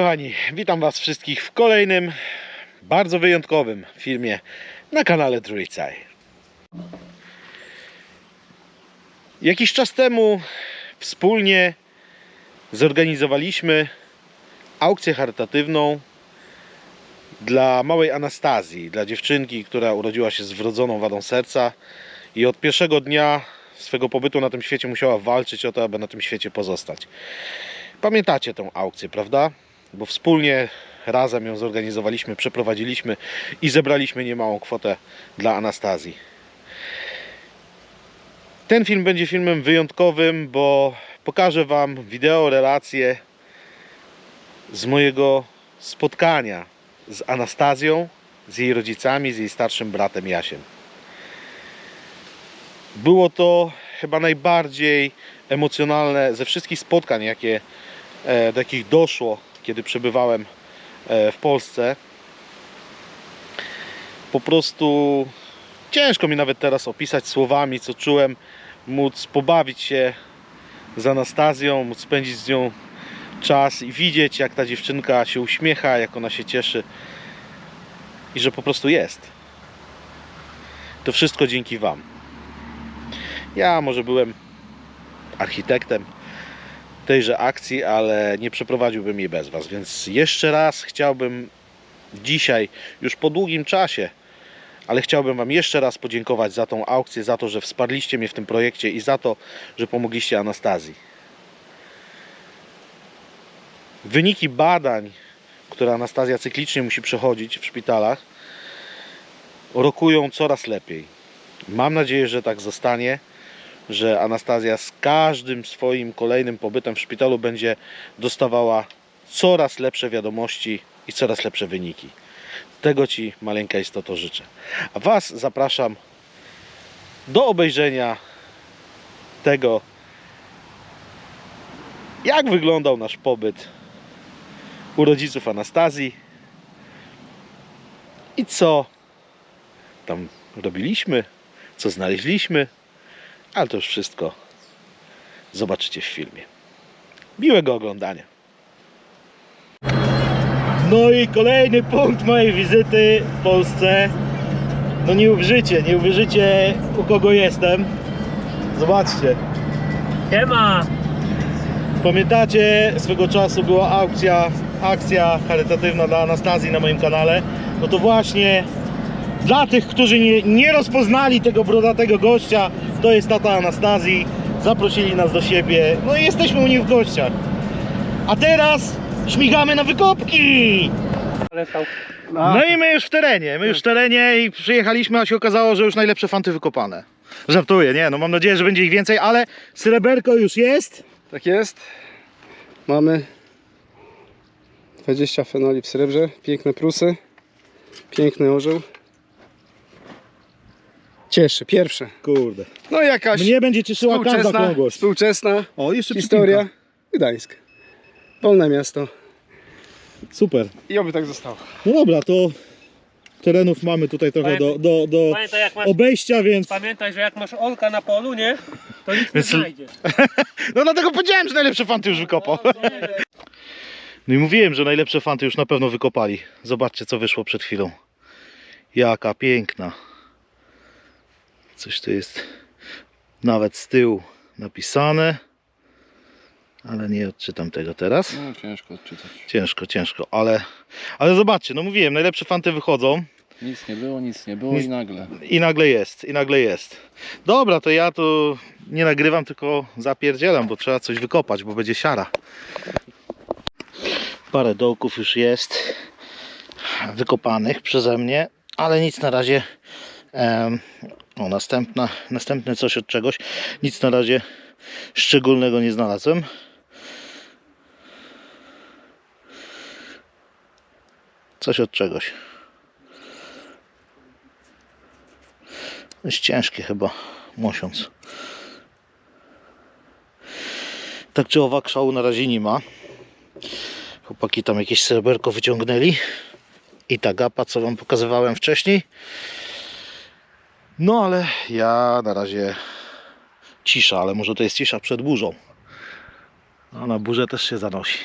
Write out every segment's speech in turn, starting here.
Kochani, witam was wszystkich w kolejnym bardzo wyjątkowym filmie na kanale Trójcaj. Jakiś czas temu wspólnie zorganizowaliśmy aukcję charytatywną dla małej Anastazji, dla dziewczynki, która urodziła się z wrodzoną wadą serca i od pierwszego dnia swego pobytu na tym świecie musiała walczyć o to, aby na tym świecie pozostać. Pamiętacie tę aukcję, prawda? Bo wspólnie razem ją zorganizowaliśmy, przeprowadziliśmy i zebraliśmy niemałą kwotę dla Anastazji. Ten film będzie filmem wyjątkowym, bo pokażę Wam wideo, relacje z mojego spotkania z Anastazją, z jej rodzicami, z jej starszym bratem Jasiem. Było to chyba najbardziej emocjonalne ze wszystkich spotkań, jakie, e, do jakich doszło, kiedy przebywałem e, w Polsce. Po prostu ciężko mi nawet teraz opisać słowami, co czułem, móc pobawić się z Anastazją, móc spędzić z nią czas i widzieć, jak ta dziewczynka się uśmiecha, jak ona się cieszy i że po prostu jest. To wszystko dzięki Wam. Ja może byłem architektem tejże akcji, ale nie przeprowadziłbym jej bez Was. Więc jeszcze raz chciałbym dzisiaj, już po długim czasie, ale chciałbym Wam jeszcze raz podziękować za tą aukcję, za to, że wsparliście mnie w tym projekcie i za to, że pomogliście Anastazji. Wyniki badań, które Anastazja cyklicznie musi przechodzić w szpitalach, rokują coraz lepiej. Mam nadzieję, że tak zostanie że Anastazja z każdym swoim kolejnym pobytem w szpitalu będzie dostawała coraz lepsze wiadomości i coraz lepsze wyniki. Tego Ci, maleńka istoto, życzę. A Was zapraszam do obejrzenia tego, jak wyglądał nasz pobyt u rodziców Anastazji i co tam robiliśmy, co znaleźliśmy. Ale to już wszystko zobaczycie w filmie. Miłego oglądania. No i kolejny punkt mojej wizyty w Polsce. No nie uwierzycie, nie uwierzycie u kogo jestem. Zobaczcie. Siema! Pamiętacie, swego czasu była aukcja, akcja charytatywna dla Anastazji na moim kanale. No to właśnie dla tych, którzy nie, nie rozpoznali tego brodatego gościa, to jest tata Anastazji. Zaprosili nas do siebie. No i jesteśmy u nich w gościach. A teraz śmigamy na wykopki! Stał. No i my już w terenie, my już w terenie i przyjechaliśmy, a się okazało, że już najlepsze fanty wykopane. Żartuję, nie, no mam nadzieję, że będzie ich więcej, ale sreberko już jest. Tak jest. Mamy 20 fenoli w srebrze, piękne prusy, piękny orzeł. Cieszy, pierwsze. Kurde. No jakaś Mnie będzie cieszyła każda współczesna, współczesna O, jeszcze historia. Gdańsk. Wolne miasto. Super. I oby tak zostało. No dobra, to terenów mamy tutaj trochę do, do, do Pamiętaj jak masz, obejścia, więc... pamiętaj, że jak masz Olka na polu, nie? To nic nie znajdziesz. No dlatego powiedziałem, że najlepsze fanty już wykopał. No i mówiłem, że najlepsze fanty już na pewno wykopali. Zobaczcie, co wyszło przed chwilą. Jaka piękna. Coś tu jest nawet z tyłu napisane. Ale nie odczytam tego teraz. No ciężko odczytać. Ciężko, ciężko, ale, ale zobaczcie, no mówiłem, najlepsze fanty wychodzą. Nic nie było, nic nie było Nic- i nagle. I nagle jest, i nagle jest. Dobra, to ja tu nie nagrywam, tylko zapierdzielam, bo trzeba coś wykopać, bo będzie siara. Parę dołków już jest wykopanych przeze mnie, ale nic na razie. em, o, następna, następne coś od czegoś. Nic na razie szczególnego nie znalazłem. Coś od czegoś. Jest ciężkie chyba, mosiąc. Tak czy owak szału na razie nie ma. Chłopaki tam jakieś sreberko wyciągnęli. I ta gapa, co wam pokazywałem wcześniej. No ale ja na razie cisza, ale może to jest cisza przed burzą. No na burzę też się zanosi.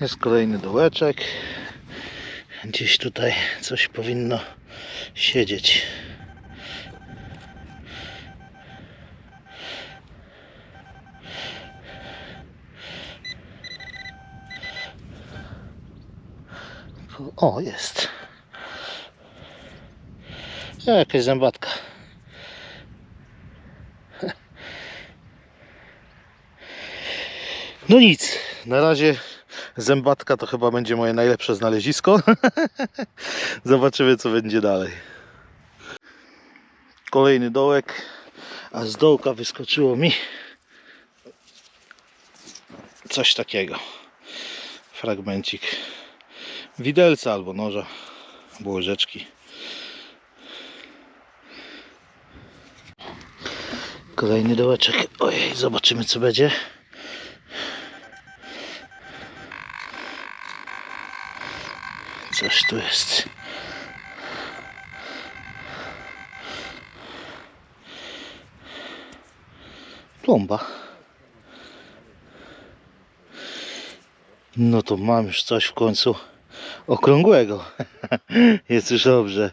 Jest kolejny dołeczek. Gdzieś tutaj coś powinno siedzieć. O, jest. Jakaś zębatka. No nic, na razie zębatka to chyba będzie moje najlepsze znalezisko. Zobaczymy co będzie dalej. Kolejny dołek, a z dołka wyskoczyło mi coś takiego. Fragmencik widelca albo noża, albo łyżeczki. Kolejny dołeczek. Ojej, zobaczymy co będzie. Coś tu jest. Plomba. No to mam już coś w końcu okrągłego. Jest już dobrze.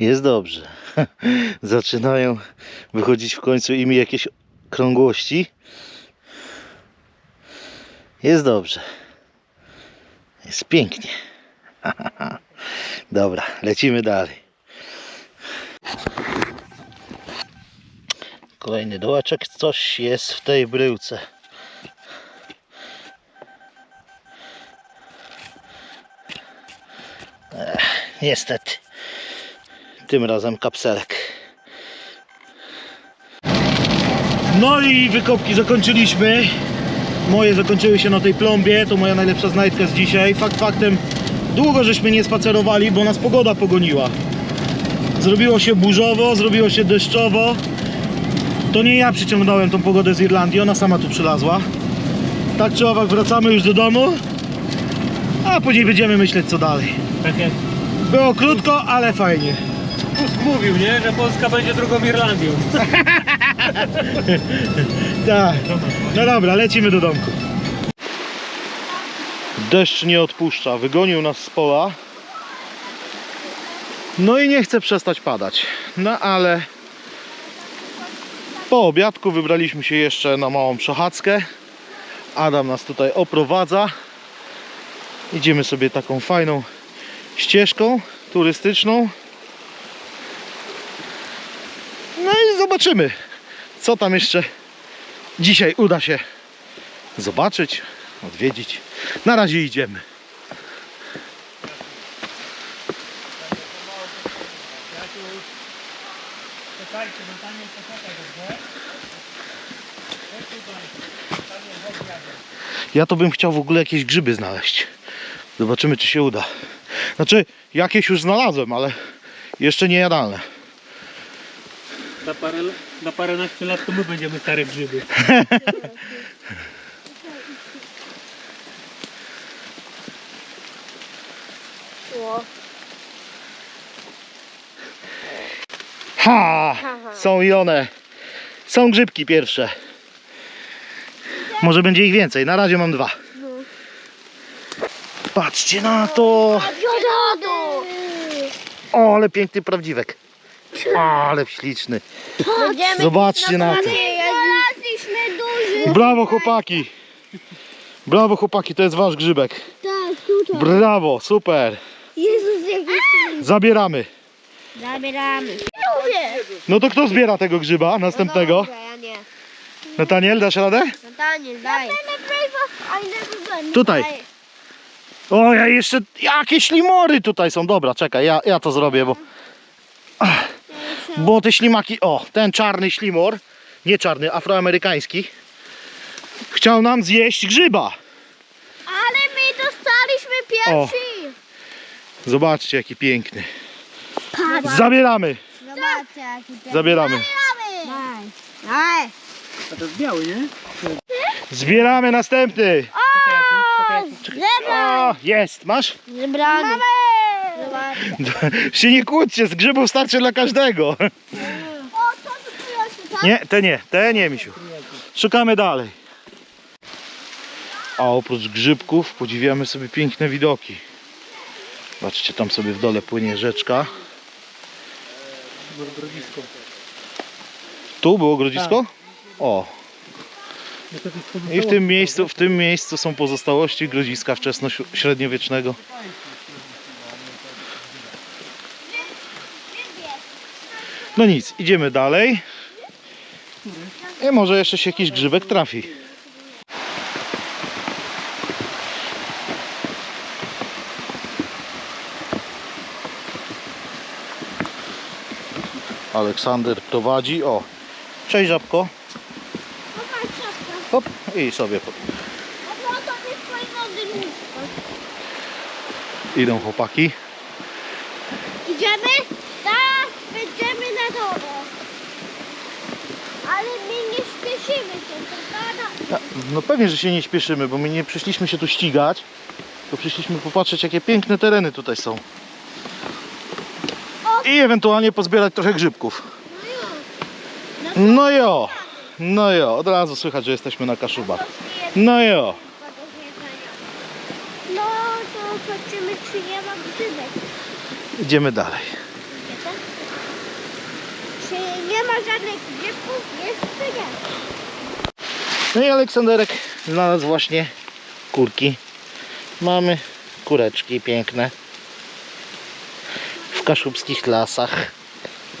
Jest dobrze. Zaczynają wychodzić w końcu imi jakieś krągłości. Jest dobrze. Jest pięknie. Dobra, lecimy dalej. Kolejny dołeczek. Coś jest w tej bryłce. Ech, niestety. Tym razem kapselek. No i wykopki zakończyliśmy. Moje zakończyły się na tej plombie. To moja najlepsza znajdka z dzisiaj. Fakt faktem, długo żeśmy nie spacerowali, bo nas pogoda pogoniła. Zrobiło się burzowo, zrobiło się deszczowo. To nie ja przyciągnąłem tą pogodę z Irlandii, ona sama tu przylazła. Tak czy owak wracamy już do domu, a później będziemy myśleć co dalej. Tak Było krótko, ale fajnie. Tusk mówił, nie? Że Polska będzie drugą Irlandią. Tak. No dobra, lecimy do domku. Deszcz nie odpuszcza, wygonił nas z pola. No i nie chce przestać padać. No ale po obiadku wybraliśmy się jeszcze na małą przechadzkę. Adam nas tutaj oprowadza. Idziemy sobie taką fajną ścieżką turystyczną. No zobaczymy, co tam jeszcze dzisiaj uda się zobaczyć, odwiedzić. Na razie idziemy. Czekajcie? Ja to bym chciał w ogóle jakieś grzyby znaleźć. Zobaczymy, czy się uda. Znaczy, jakieś już znalazłem, ale jeszcze nie jadalne. Za parę, za paręnaście lat to my będziemy stare grzyby. Ha! Są i one. Są grzybki pierwsze. Może będzie ich więcej. Na razie mam dwa. Patrzcie na to! O, ale piękny prawdziwek. Ale śliczny. Zobaczcie na to. Znaleźliśmy duży. Brawo chłopaki. Brawo chłopaki, to jest wasz grzybek. Tak, tutaj. Brawo, super. Jezus, jaki Zabieramy. Zabieramy. Lubię. No to kto zbiera tego grzyba następnego? Ja nie. Nataniel, dasz radę? Nataniel, daj. Tutaj. O, ja jeszcze jakieś limory tutaj są. Dobra, czekaj, ja, ja to zrobię, bo Ach, bo te ślimaki, o, ten czarny ślimor, nie czarny, afroamerykański chciał nam zjeść grzyba. Ale my dostaliśmy pierwsi. Zobaczcie, jaki piękny. Zabieramy, Zobaczcie, jaki pierwszy. zabieramy. Daj. A to jest biały, nie? Zbieramy następny. Zebraj. O, jest, masz? Zebrany. Się nie kłóćcie, z grzybów starczy dla każdego. Jest. Nie, te nie, te nie, misiu. Szukamy dalej. A oprócz grzybków podziwiamy sobie piękne widoki. Zobaczcie, tam sobie w dole płynie rzeczka. Grodzisko. Tu było grodzisko? O, i w tym miejscu, w tym miejscu są pozostałości grodziska wczesno-średniowiecznego. No nic, idziemy dalej. I może jeszcze się jakiś grzybek trafi. Aleksander prowadzi. O, cześć żabko. Hop i sobie idą chłopaki. Idziemy? Tak, będziemy na dole. Ale my nie śpieszymy się, to Ja, No pewnie, że się nie śpieszymy, bo my nie przyszliśmy się tu ścigać, to przyszliśmy popatrzeć, jakie piękne tereny tutaj są. I ewentualnie pozbierać trochę grzybków. No jo, no jo, od razu słychać, że jesteśmy na Kaszubach. No jo. No to patrzymy, czy nie ma grzybek. Idziemy dalej. Czy nie ma żadnych grzybków? Jest czy nie? No i Aleksanderek znalazł właśnie kurki. Mamy kureczki piękne w kaszubskich lasach.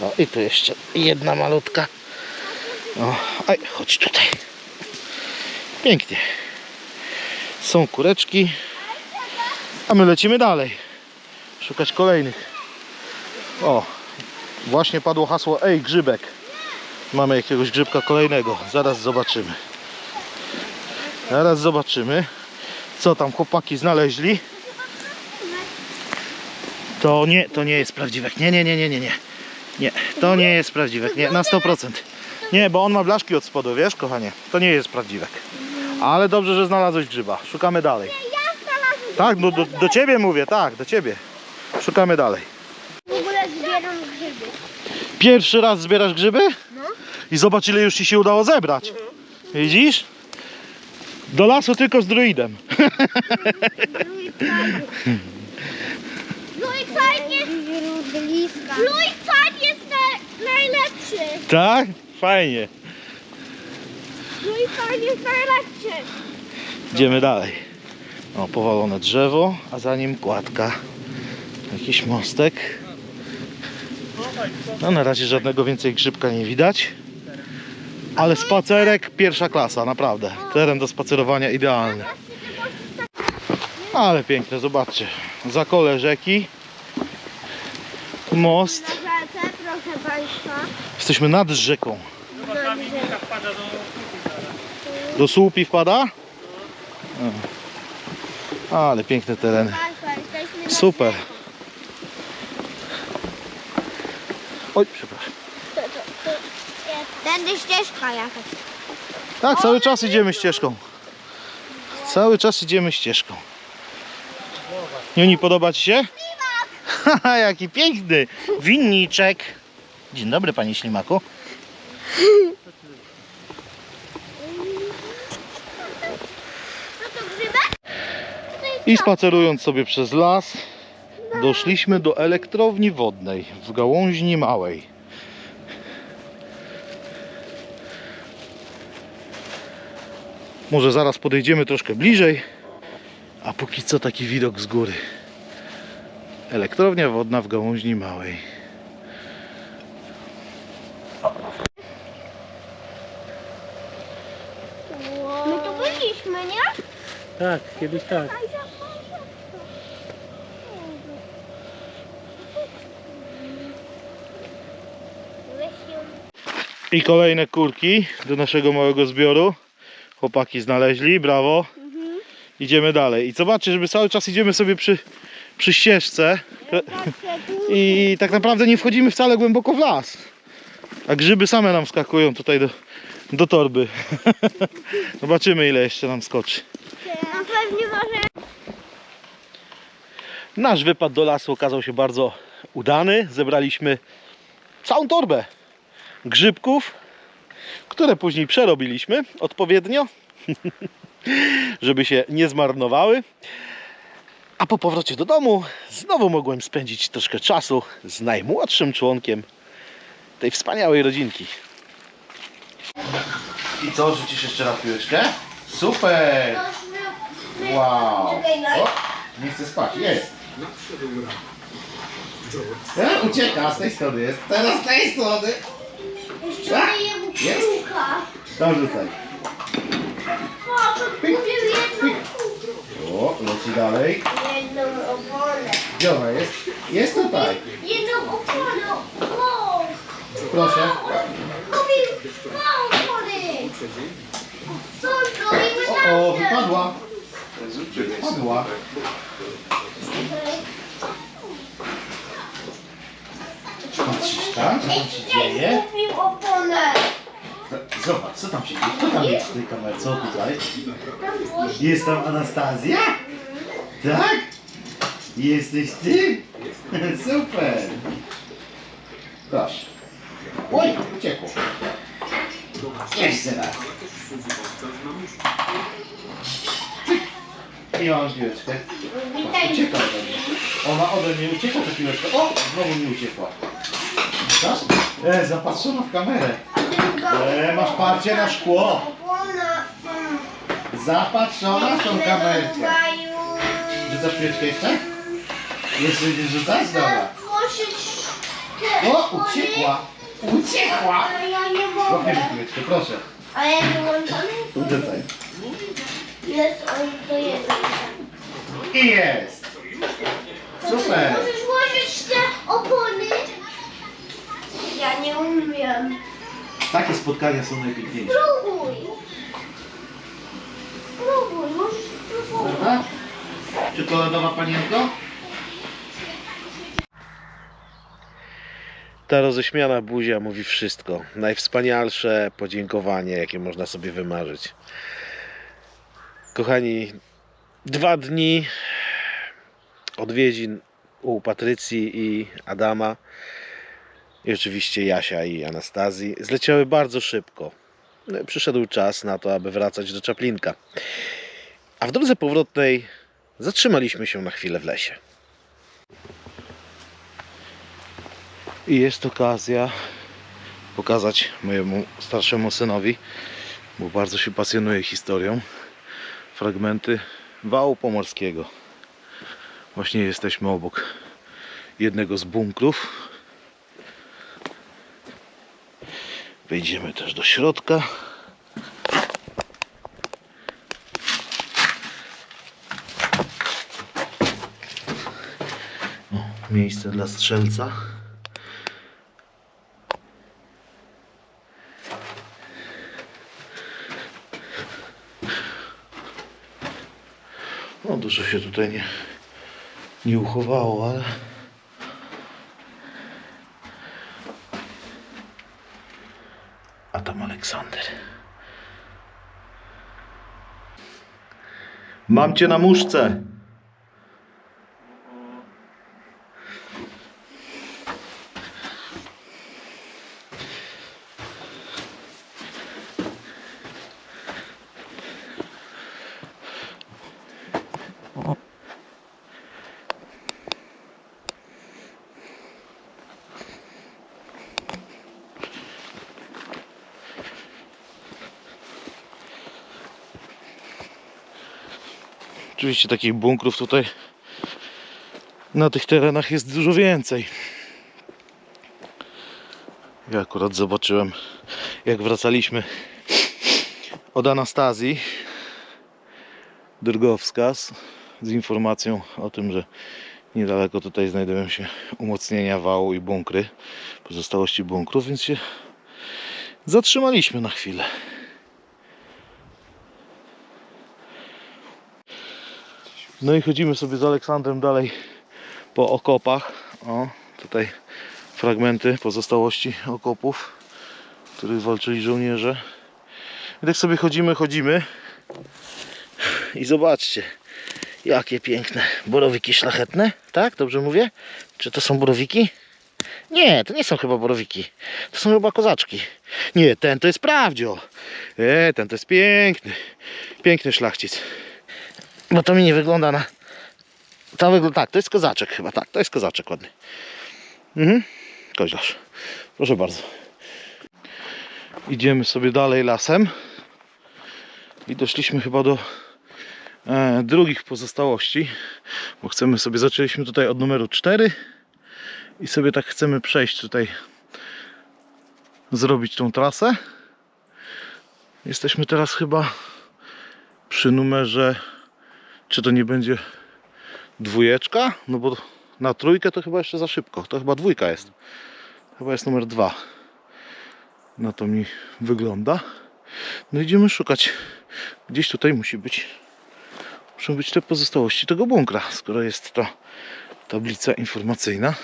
O i tu jeszcze jedna malutka. O, aj, chodź tutaj. Pięknie. Są kureczki, a my lecimy dalej. Szukać kolejnych. O, właśnie padło hasło Ej, grzybek. Mamy jakiegoś grzybka kolejnego. Zaraz zobaczymy. Zaraz zobaczymy, co tam chłopaki znaleźli. To nie, to nie jest prawdziwek. Nie, nie, nie, nie, nie, nie. Nie, to nie jest prawdziwek. Nie, na 100%. Nie, bo on ma blaszki od spodu, wiesz, kochanie. To nie jest prawdziwek. Ale dobrze, że znalazłeś grzyba. Szukamy dalej. Ja znalazłem. Tak, no, do, do ciebie mówię, tak, do ciebie. Szukamy dalej. W ogóle zbieram grzyby. Pierwszy raz zbierasz grzyby? No. I zobacz, ile już ci się udało zebrać. Widzisz? Do lasu tylko z druidem. Luj fajnie. Luj fajnie jest na, najlepszy. Tak? Fajnie. Fajnie jest najlepszy. Idziemy dalej. O, powalone drzewo, a za nim kładka. Jakiś mostek. No na razie żadnego więcej grzybka nie widać. Ale spacerek pierwsza klasa, naprawdę. Teren do spacerowania idealny. Ale piękne, zobaczcie. Zakole rzeki. Most. Jesteśmy nad rzeką. Do słupi wpada? Ale jesteśmy na Super. Oj, przepraszam. Tędy ścieżka jakaś. Tak, cały czas idziemy ścieżką. Cały czas idziemy ścieżką. Juni, podoba Ci się? Haha, jaki piękny winniczek. Dzień dobry, Panie Ślimaku. I spacerując sobie przez las, doszliśmy do elektrowni wodnej w Gałąźni Małej. Może zaraz podejdziemy troszkę bliżej, a póki co taki widok z góry. Elektrownia wodna w Gałąźni Małej. My tu byliśmy, nie? Tak, kiedyś tak. I kolejne kurki do naszego małego zbioru. Chłopaki znaleźli, brawo. Idziemy dalej. I zobaczcie, żeby cały czas idziemy sobie przy, przy ścieżce. I tak naprawdę nie wchodzimy wcale głęboko w las. A grzyby same nam skakują tutaj do, do torby. Zobaczymy ile jeszcze nam skoczy. No pewnie może. Nasz wypad do lasu okazał się bardzo udany. Zebraliśmy całą torbę grzybków które później przerobiliśmy odpowiednio, żeby się nie zmarnowały. A po powrocie do domu znowu mogłem spędzić troszkę czasu z najmłodszym członkiem tej wspaniałej rodzinki. I co, rzucisz jeszcze raz piłeczkę? Super! Wow! O, nie chcę spać, jest! Ja, ucieka, z tej strony jest. Teraz z tej strony. Jest? Tam rzucaj. O, leci dalej. Jedną oponę. Gdzie jest? Jest tutaj. Jedną oponę. Proszę. Kupił dwa opony. Co to O, o wypadła. Wypadła. Patrzysz tam, co się dzieje? Kupił oponę. Zobacz, co tam się dzieje? Kto tam jest w tej kamerce? O, tutaj. Jest tam Anastazja? Tak? Jesteś ty? Super! Proszę. Oj, uciekło. Jeszcze raz. I mam piłeczkę. Witaj. Ucieka ode mnie. Ona ode mnie ucieka ta piłeczka. O, znowu mi uciekła. Widzisz? E, zapatrzona w kamerę. E, masz parcie na szkło. Zapatrzona w tą kamerkę. Rzucasz piłeczkę jeszcze? Jeszcze będziesz rzucać? Dobra. O, uciekła! Uciekła! Ale ja nie Łapie mogę. piłeczkę, proszę. Ale ja nie włączony. Rzucaj. Jest on to jest. I jest! Super! Możesz włożyć te opony? Ja nie umiem. Takie spotkania są najpiękniejsze. Spróbuj. Spróbuj, możesz spróbować. Prawda? Czekoladowa panienko? Ta roześmiana buzia mówi wszystko. Najwspanialsze podziękowanie, jakie można sobie wymarzyć. Kochani, dwa dni odwiedzin u Patrycji i Adama i oczywiście Jasia i Anastazji zleciały bardzo szybko. No Przyszedł czas na to, aby wracać do Czaplinka. A w drodze powrotnej zatrzymaliśmy się na chwilę w lesie. I jest okazja pokazać mojemu starszemu synowi, bo bardzo się pasjonuje historią, fragmenty wału pomorskiego. Właśnie jesteśmy obok jednego z bunkrów. Wejdziemy też do środka. miejsce dla strzelca. No dużo się tutaj nie, nie uchowało, ale a tam Aleksander. Mam cię na muszce. Oczywiście takich bunkrów tutaj na tych terenach jest dużo więcej. Ja akurat zobaczyłem, jak wracaliśmy od Anastazji drogowskaz z informacją o tym, że niedaleko tutaj znajdują się umocnienia wału i bunkry, pozostałości bunkrów, więc się zatrzymaliśmy na chwilę. No i chodzimy sobie z Aleksandrem dalej po okopach. O, tutaj fragmenty pozostałości okopów, w których walczyli żołnierze. I tak sobie chodzimy, chodzimy. I zobaczcie, jakie piękne borowiki szlachetne. Tak, dobrze mówię? Czy to są borowiki? Nie, to nie są chyba borowiki. To są chyba kozaczki. Nie, ten to jest prawdzio. E, ten to jest piękny. Piękny szlachcic. Bo to mi nie wygląda na... To wygląda... Tak, to jest kozaczek chyba. Tak, to jest kozaczek ładny. Mhm. Koźlarz. Proszę bardzo. Idziemy sobie dalej lasem. I doszliśmy chyba do e, drugich pozostałości. Bo chcemy sobie, zaczęliśmy tutaj od numeru 4 i sobie tak chcemy przejść tutaj, zrobić tą trasę. Jesteśmy teraz chyba przy numerze, czy to nie będzie dwójeczka? No bo na trójkę to chyba jeszcze za szybko, to chyba dwójka jest. Chyba jest numer dwa. No to mi wygląda. No idziemy szukać. Gdzieś tutaj musi być. Muszą być te pozostałości tego bunkra, skoro jest to tablica informacyjna.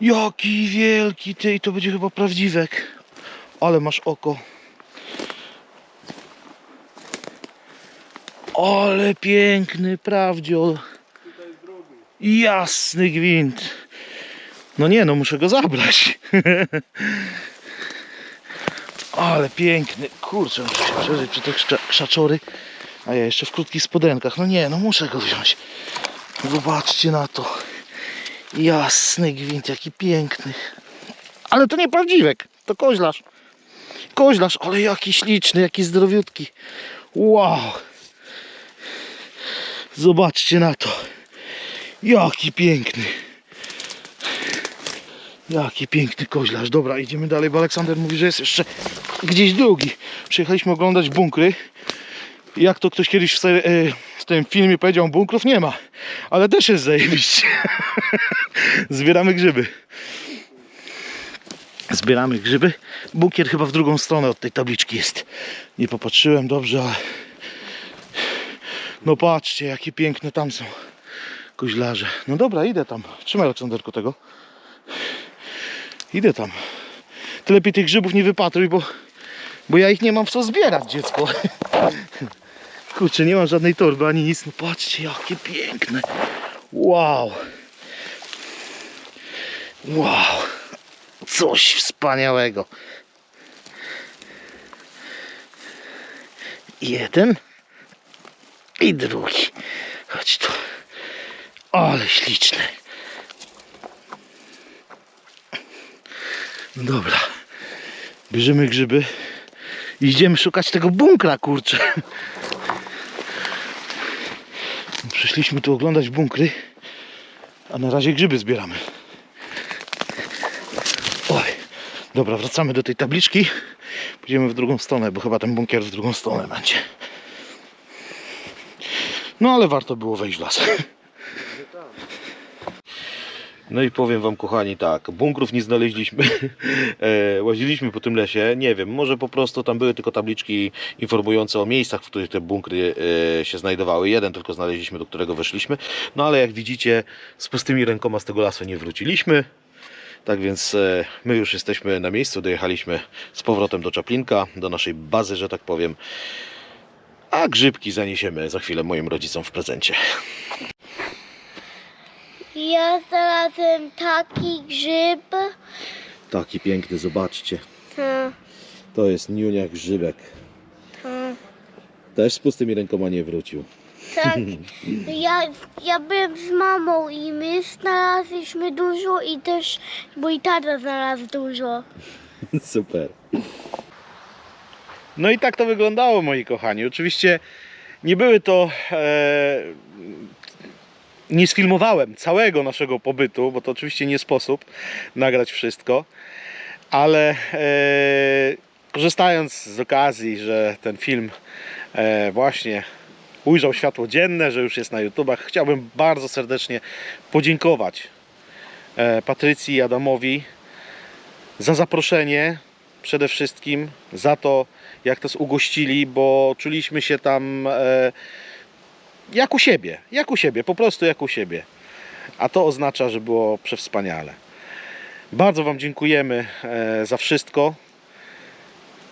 Jaki wielki ty i to będzie chyba prawdziwek. Ale masz oko. Ale piękny prawdziol. Jasny gwint. No nie, no muszę go zabrać. Ale piękny. Kurczę, muszę się przeżyć przy tych krzaczory. A ja jeszcze w krótkich spodenkach. No nie, no muszę go wziąć. Zobaczcie na to. Jasny gwint, jaki piękny. Ale to nie prawdziwek, to koźlarz. Koźlarz, ale jaki śliczny, jaki zdrowiutki. Wow. Zobaczcie na to. Jaki piękny. Jaki piękny koźlarz. Dobra, idziemy dalej, bo Aleksander mówi, że jest jeszcze gdzieś drugi. Przyjechaliśmy oglądać bunkry. Jak to ktoś kiedyś w, e, w tym filmie powiedział, bunkrów nie ma. Ale też jest zajebiście. Zbieramy grzyby. Zbieramy grzyby. Bunkier chyba w drugą stronę od tej tabliczki jest. Nie popatrzyłem dobrze, ale... No patrzcie, jakie piękne tam są koźlarze. No dobra, idę tam. Trzymaj Aleksanderku tego. Idę tam. Ty lepiej tych grzybów nie wypatruj, bo, bo ja ich nie mam w co zbierać, dziecko. Kurczę, nie mam żadnej torby ani nic. No patrzcie, jakie piękne. Wow. Wow. Coś wspaniałego. Jeden i drugi. Chodź tu. Ale śliczny. Dobra. Bierzemy grzyby i idziemy szukać tego bunkra, kurczę. Przyszliśmy tu oglądać bunkry, a na razie grzyby zbieramy. Oj, dobra, wracamy do tej tabliczki. Pójdziemy w drugą stronę, bo chyba ten bunkier w drugą stronę będzie. No ale warto było wejść w las. No i powiem wam kochani tak, bunkrów nie znaleźliśmy, e, łaziliśmy po tym lesie, nie wiem, może po prostu tam były tylko tabliczki informujące o miejscach, w których te bunkry e, się znajdowały, jeden tylko znaleźliśmy, do którego weszliśmy, no ale jak widzicie z pustymi rękoma z tego lasu nie wróciliśmy, tak więc e, my już jesteśmy na miejscu, dojechaliśmy z powrotem do Czaplinka, do naszej bazy, że tak powiem, a grzybki zaniesiemy za chwilę moim rodzicom w prezencie. Ja znalazłem taki grzyb. Taki piękny, zobaczcie. Hmm, To jest niunia grzybek. hmm. Też z pustymi rękoma nie wrócił. Tak, ja, ja byłem z mamą i my znaleźliśmy dużo i też mój tata znalazł dużo. Super. No i tak to wyglądało, moi kochani. Oczywiście nie były to. E, nie sfilmowałem całego naszego pobytu, bo to oczywiście nie sposób nagrać wszystko, ale e, korzystając z okazji, że ten film e, właśnie ujrzał światło dzienne, że już jest na YouTubach, chciałbym bardzo serdecznie podziękować e, Patrycji i Adamowi za zaproszenie przede wszystkim, za to jak nas ugościli, bo czuliśmy się tam e, jak u siebie, jak u siebie, po prostu jak u siebie. A to oznacza, że było przewspaniale. Bardzo Wam dziękujemy e, za wszystko.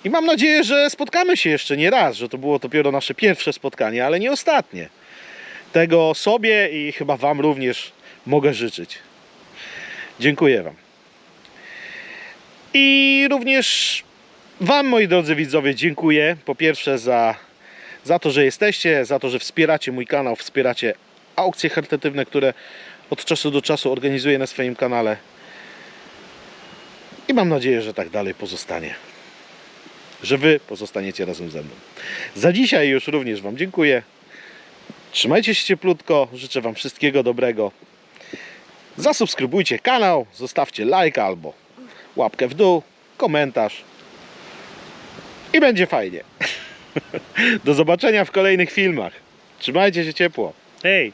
I mam nadzieję, że spotkamy się jeszcze nie raz, że to było dopiero nasze pierwsze spotkanie, ale nie ostatnie. Tego sobie i chyba Wam również mogę życzyć. Dziękuję Wam. I również Wam, moi drodzy widzowie, dziękuję po pierwsze za, za to, że jesteście, za to, że wspieracie mój kanał, wspieracie aukcje charytatywne, które od czasu do czasu organizuję na swoim kanale. I mam nadzieję, że tak dalej pozostanie. Że Wy pozostaniecie razem ze mną. Za dzisiaj już również Wam dziękuję. Trzymajcie się cieplutko, życzę Wam wszystkiego dobrego. Zasubskrybujcie kanał, zostawcie lajka albo łapkę w dół, komentarz. I będzie fajnie. Do zobaczenia w kolejnych filmach. Trzymajcie się ciepło. Hej!